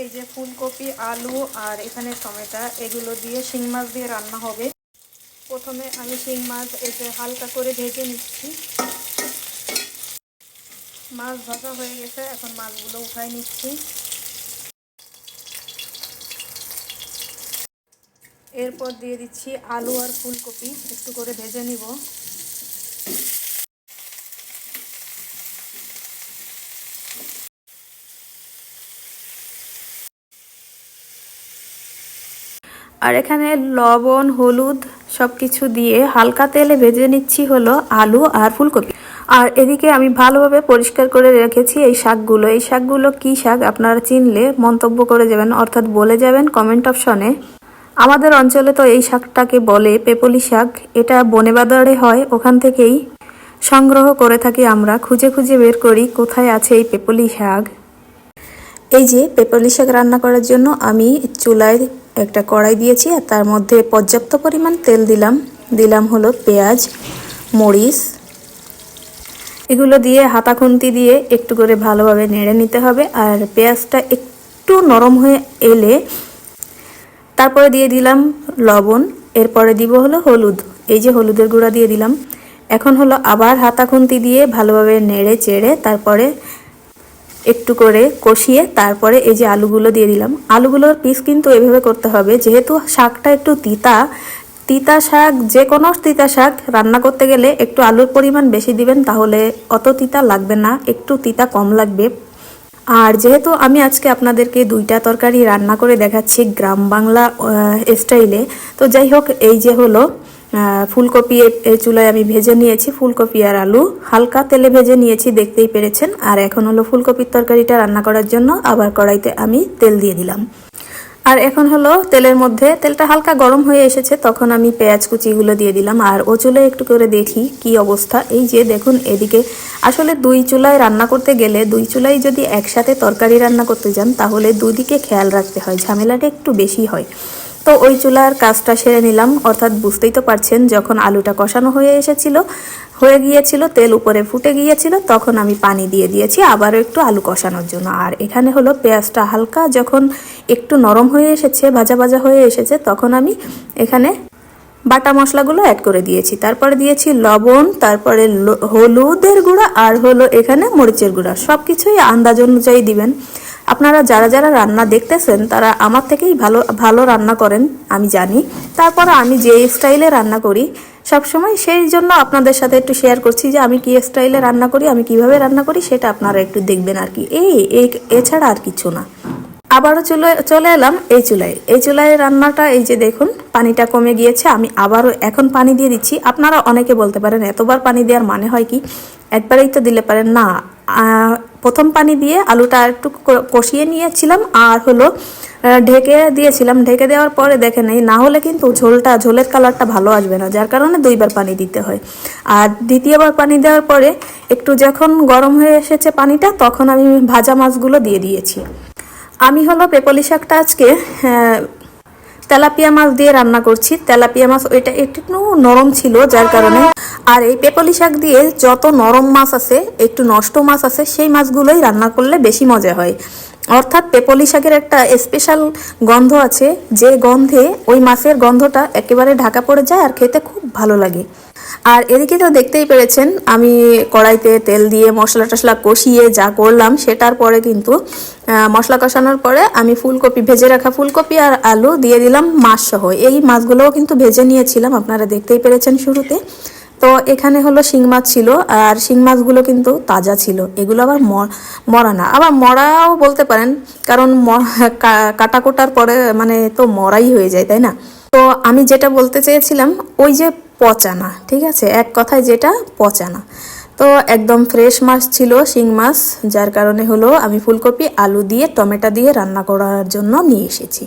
এই যে ফুলকপি, আলু আর এখানে টমেটা, এগুলো দিয়ে শিং মাছ দিয়ে রান্না হবে। প্রথমে আমি শিং মাছ এই যে হালকা করে ভেজে নিচ্ছি। মাছ ভাজা হয়ে গেছে, এখন মাছগুলো উঠাই নিচ্ছি। এরপর দিয়ে দিচ্ছি আলু আর ফুলকপি, একটু করে ভেজে নিব। আর এখানে লবণ, হলুদ সব কিছু দিয়ে হালকা তেলে ভেজে নিচ্ছি হলো আলু আর ফুলকপি। আর এদিকে আমি ভালোভাবে পরিষ্কার করে রেখেছি এই শাকগুলো। এই শাকগুলো কি শাক আপনারা চিনলে মন্তব্য করে যাবেন, অর্থাৎ বলে যাবেন কমেন্ট অপশনে। আমাদের অঞ্চলে তো এই শাকটাকে বলে পেপলি শাক। এটা বনে বাজারে হয়, ওখান থেকেই সংগ্রহ করে থাকি আমরা। খুঁজে খুঁজে বের করি কোথায় আছে এই পেপলি শাক। এই যে পেপারলি শাক রান্না করার জন্য আমি চুলায় একটা কড়াই দিয়েছি আর তার মধ্যে পর্যাপ্ত পরিমাণ তেল দিলাম। দিলাম হলো পেঁয়াজ, মরিচ। এগুলো দিয়ে হাতা খুন্তি দিয়ে একটু করে ভালোভাবে নেড়ে নিতে হবে আর পেঁয়াজটা একটু নরম হয়ে এলে তারপরে দিয়ে দিলাম লবণ, এরপরে দিব হলো হলুদ। এই যে হলুদের গুঁড়া দিয়ে দিলাম। এখন হলো আবার হাতা খুন্তি দিয়ে ভালোভাবে নেড়ে চেড়ে তারপরে একটু করে কষিয়ে তারপরে এই যে আলুগুলো দিয়ে দিলাম। আলুগুলোর পিস কিন্তু এভাবে করতে হবে। যেহেতু শাকটা একটু তিতা তিতা শাক যে কোনো তিতা শাক রান্না করতে গেলে একটু আলুর পরিমাণ বেশি দিবেন, তাহলে অত তিতা লাগবে না, একটু তিতা কম লাগবে। আর যেহেতু আমি আজকে আপনাদেরকে দুইটা তরকারি রান্না করে দেখাচ্ছি গ্রাম বাংলা স্টাইলে তো যাই হোক, এই যে হলো ফুলকপি এই চুলায় আমি ভেজে নিয়েছি ফুলকপি আর আলু। হালকা তেলে ভেজে নিয়েছি, দেখতেই পেরেছেন। আর এখন হলো ফুলকপির তরকারিটা রান্না করার জন্য আবার কড়াইতে আমি তেল দিয়ে দিলাম। আর এখন হলো তেলের মধ্যে, তেলটা হালকা গরম হয়ে এসেছে, তখন আমি পেঁয়াজ কুচিগুলো দিয়ে দিলাম। আর ও চুলায় একটু করে দেখি কি অবস্থা। এই যে দেখুন, এদিকে আসলে দুই চুলায় রান্না করতে গেলে, দুই চুলায় যদি একসাথে তরকারি রান্না করতে যান, তাহলে দুদিকে খেয়াল রাখতে হয়, ঝামেলাটা একটু বেশি হয়। তো ওই চুলার কাজটা সেরে নিলাম। অর্থাৎ বুঝতেই তো পারছেন, যখন আলুটা কষানো হয়ে এসেছিল, হয়ে গিয়েছিল, তেল উপরে ফুটে গিয়েছিল, তখন আমি পানি দিয়ে দিয়েছি, আবারও একটু আলু কষানোর জন্য। আর এখানে হলো পেঁয়াজটা হালকা, যখন একটু নরম হয়ে এসেছে, ভাজা ভাজা হয়ে এসেছে, তখন আমি এখানে বাটা মশলাগুলো অ্যাড করে দিয়েছি। তারপরে দিয়েছি লবণ, তারপরে হলুদের গুঁড়া, আর হলো এখানে মরিচের গুঁড়া। সব কিছুই আন্দাজ অনুযায়ী দিবেন। আপনারা যারা যারা রান্না দেখতেছেন, তারা আমার থেকেই ভালো ভালো রান্না করেন, আমি জানি। তারপর আমি যে স্টাইলে রান্না করি, সবসময় সেই জন্য আপনাদের সাথে একটু শেয়ার করছি যে আমি কি স্টাইলে রান্না করি, আমি কীভাবে রান্না করি, সেটা আপনারা একটু দেখবেন আর কি। এই এছাড়া আর কিছু না। আবারও চলে চলে এলাম এই চুলায়। এই চুলায় রান্নাটা, এই যে দেখুন, পানিটা কমে গিয়েছে, আমি আবারও এখন পানি দিয়ে দিচ্ছি। আপনারা অনেকে বলতে পারেন, এতবার পানি দেওয়ার মানে হয় কি? একবারেই তো দিলে পারেন। না প্রথম পানি দিয়ে আলুটা একটু কষিয়ে নিয়েছিলাম আর হলো ঢেকে দিয়েছিলাম। ঢেকে দেওয়ার পরে দেখে নেই না হলে কিন্তু ঝোলটা, ঝোলের কালারটা ভালো আসবে না, যার কারণে দুইবার পানি দিতে হয়। আর দ্বিতীয়বার পানি দেওয়ার পরে একটু যখন গরম হয়ে এসেছে পানিটা, তখন আমি ভাজা মাছগুলো দিয়ে দিয়েছি। আমি হলো পেপলি শাকটা আজকে তেলাপিয়া মাছ দিয়ে রান্না করছি। তেলাপিয়া মাছ ওইটা একটু নরম ছিল, যার কারণে আর এই পেপলি শাক দিয়ে যত নরম মাছ আছে, একটু নষ্ট মাছ আছে, সেই মাছগুলোই রান্না করলে বেশি মজা হয়। অর্থাৎ পেপলি শাকের একটা স্পেশাল গন্ধ আছে, যে গন্ধে ওই মাছের গন্ধটা একেবারে ঢাকা পড়ে যায় আর খেতে খুব ভালো লাগে। আর এদিকে তো দেখতেই পেরেছেন, আমি কড়াইতে তেল দিয়ে মশলা টশলা কষিয়ে যা করলাম সেটার পরে কিন্তু মশলা কষানোর পরে আমি ফুলকপি, ভেজে রাখা ফুলকপি আর আলু দিয়ে দিলাম মাছ সহ এই মাছগুলোও কিন্তু ভেজে নিয়েছিলাম, আপনারা দেখতেই পেরেছেন শুরুতে। তো এখানে হলো শিং মাছ ছিল, আর শিং মাছগুলো কিন্তু তাজা ছিল। এগুলো আবার মরা না। আবার মরাও বলতে পারেন, কারণ ম- কা- কাটা কোটার পরে মানে তো মরাই হয়ে যায়, তাই না? তো আমি যেটা বলতে চেয়েছিলাম, ওই যে পচানা, ঠিক আছে? এক কথায় যেটা পচানা। তো একদম ফ্রেশ মাছ ছিল শিং মাছ, যার কারণে হলো আমি ফুলকপি, আলু দিয়ে, টমেটো দিয়ে রান্না করার জন্য নিয়ে এসেছি।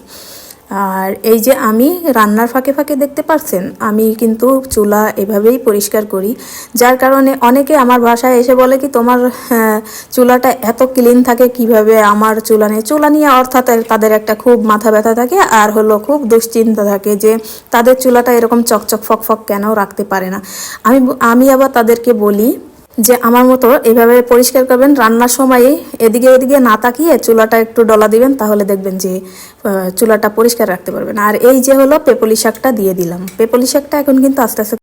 আর এই যে আমি রান্নার ফাঁকে ফাঁকে দেখতে পাচ্ছেন আমি কিন্তু চুলা এভাবেই পরিষ্কার করি। যার কারণে অনেকে আমার বাসায় এসে বলে কি তোমার হ্যাঁ, চুলাটা এত ক্লিন থাকে কীভাবে আমার চুলা নেই চুলা নিয়ে অর্থাৎ তাদের একটা খুব মাথা ব্যথা থাকে আর হলো খুব দুশ্চিন্তা থাকে যে তাদের চুলাটা এরকম চকচক ফক ফক কেন রাখতে পারে না। আমি আমি আবার তাদেরকে বলি যে আমার মতো এভাবে পরিষ্কার করবেন, রান্নার সময় এদিকে ওদিকে না তাকিয়ে চুলাটা একটু ডলা দিবেন, তাহলে দেখবেন যে চুলাটা পরিষ্কার রাখতে পারবেন। আর এই যে হলো পেপলি শাকটা দিয়ে দিলাম। পেপলি শাকটা এখন কিন্তু আস্তে আস্তে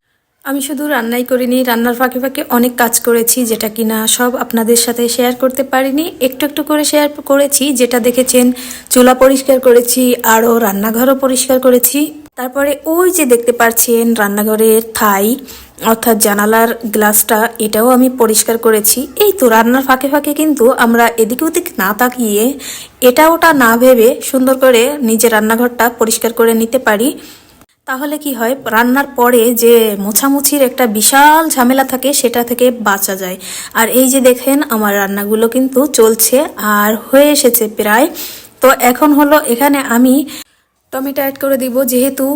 আমি শুধু রান্নাই করিনি, রান্নার ফাঁকে ফাঁকে অনেক কাজ করেছি, যেটা কিনা সব আপনাদের সাথে শেয়ার করতে পারিনি। একটু একটু করে শেয়ার করেছি, যেটা দেখেছেন, চুলা পরিষ্কার করেছি আরও রান্নাঘরও পরিষ্কার করেছি। তারপরে ওই যে দেখতে পাচ্ছেন রান্নাঘরের থাই অর্থাৎ জানালার গ্লাসটা এটাও আমি পরিষ্কার করেছি। এই তো রান্নার ফাঁকে ফাঁকে কিন্তু আমরা এদিক ওদিক না তাকিয়ে এটা ওটা না ভেবে সুন্দর করে নিজের রান্নাঘরটা পরিষ্কার করে নিতে পারি। তাহলে কি হয়, রান্নার পরে যে মোছামুছির একটা বিশাল ঝামেলা থাকে সেটা থেকে বাঁচা যায়। আর এই যে দেখেন, আমার রান্নাগুলো কিন্তু চলছে আর হয়ে এসেছে প্রায়। তো এখন হলো এখানে আমি টমেটো অ্যাড করে দিব, যেহেতু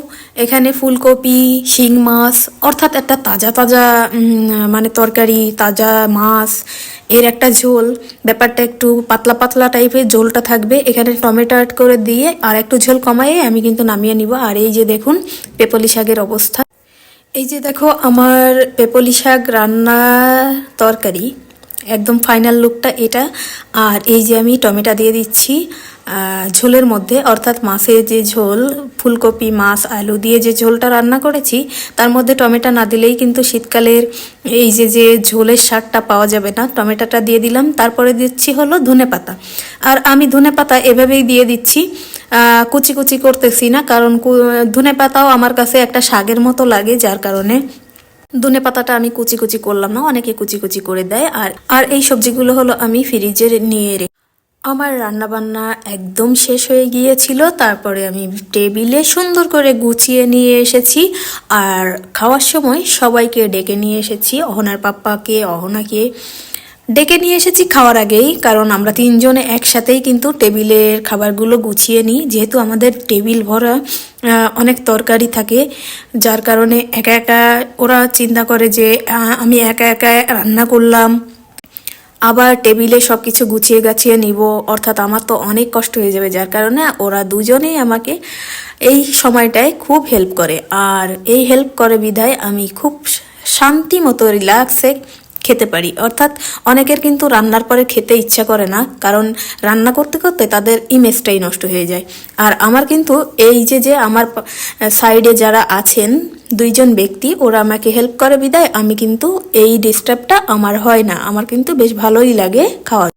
এখানে ফুলকপি, শিং মাছ, অর্থাৎ একটা তাজা তাজা মানে তরকারি, তাজা মাছ, এর একটা ঝোল, ব্যাপারটা একটু পাতলা পাতলা টাইপের ঝোলটা থাকবে। এখানে টমেটো অ্যাড করে দিয়ে আর একটু ঝোল কমাইয়ে আমি কিন্তু নামিয়ে নিব। আর এই যে দেখুন, পেপলি শাকের অবস্থা। এই যে দেখো, আমার পেপলি শাক রান্না তরকারি, একদম ফাইনাল লুকটা এটা। আর এই যে আমি টমেটো দিয়ে দিচ্ছি। ঝোলের মধ্যে, অর্থাৎ মাছের যে ঝোল, ফুলকপি, মাছ, আলু দিয়ে যে ঝোলটা রান্না করেছি, তার মধ্যে টমেটো না দিলেই কিন্তু শীতকালের এই যে যে ঝোলের স্বাদটা পাওয়া যাবে না। টমেটোটা দিয়ে দিলাম, তারপরে দিচ্ছি হলো ধনে পাতা। আর আমি ধনে পাতা এভাবেই দিয়ে দিচ্ছি। কুচি কুচি করতেছি না, কারণ ধনে পাতাও আমার কাছে একটা শাকের মতো লাগে, যার কারণে ধনে পাতাটা আমি কুচি কুচি করলাম না, অনেকে কুচি কুচি করে দেয়। আর আর এই সবজিগুলো হলো আমি ফ্রিজে নিয়ে আমার রান্নাবান্না একদম শেষ হয়ে গিয়েছিল, তারপরে আমি টেবিলে সুন্দর করে গুছিয়ে নিয়ে এসেছি, আর খাওয়ার সময় সবাইকে ডেকে নিয়ে এসেছি, অহনার পাপ্পাকে, অহনাকে ডেকে নিয়ে এসেছি খাওয়ার আগেই, কারণ আমরা তিনজনে একসাথেই কিন্তু টেবিলের খাবারগুলো গুছিয়ে নিই, যেহেতু আমাদের টেবিল ভরা অনেক তরকারি থাকে, যার কারণে একা একা ওরা চিন্তা করে যে আমি একা একা রান্না করলাম। আবার টেবিলে সব কিছু গুছিয়ে গাছিয়ে নিব। অর্থাৎ আমার তো অনেক কষ্ট হয়ে যাবে, যার কারণে ওরা দুজনেই আমাকে এই সময়টায় খুব হেল্প করে। আর এই হেল্প করে বিধায় আমি খুব শান্তি মতো রিল্যাক্সে খেতে পারি। অর্থাৎ অনেকের কিন্তু রান্নার পরে খেতে ইচ্ছা করে না, কারণ রান্না করতে করতে তাদের ইমেজটাই নষ্ট হয়ে যায়। আর আমার কিন্তু এই যে যে আমার সাইডে যারা আছেন, দুইজন ব্যক্তি, ওরা আমাকে হেল্প করে বিদায়। আমি কিন্তু এই ডিস্টার্বটা আমার হয় না। আমার কিন্তু বেশ ভালোই লাগে খাওয়া।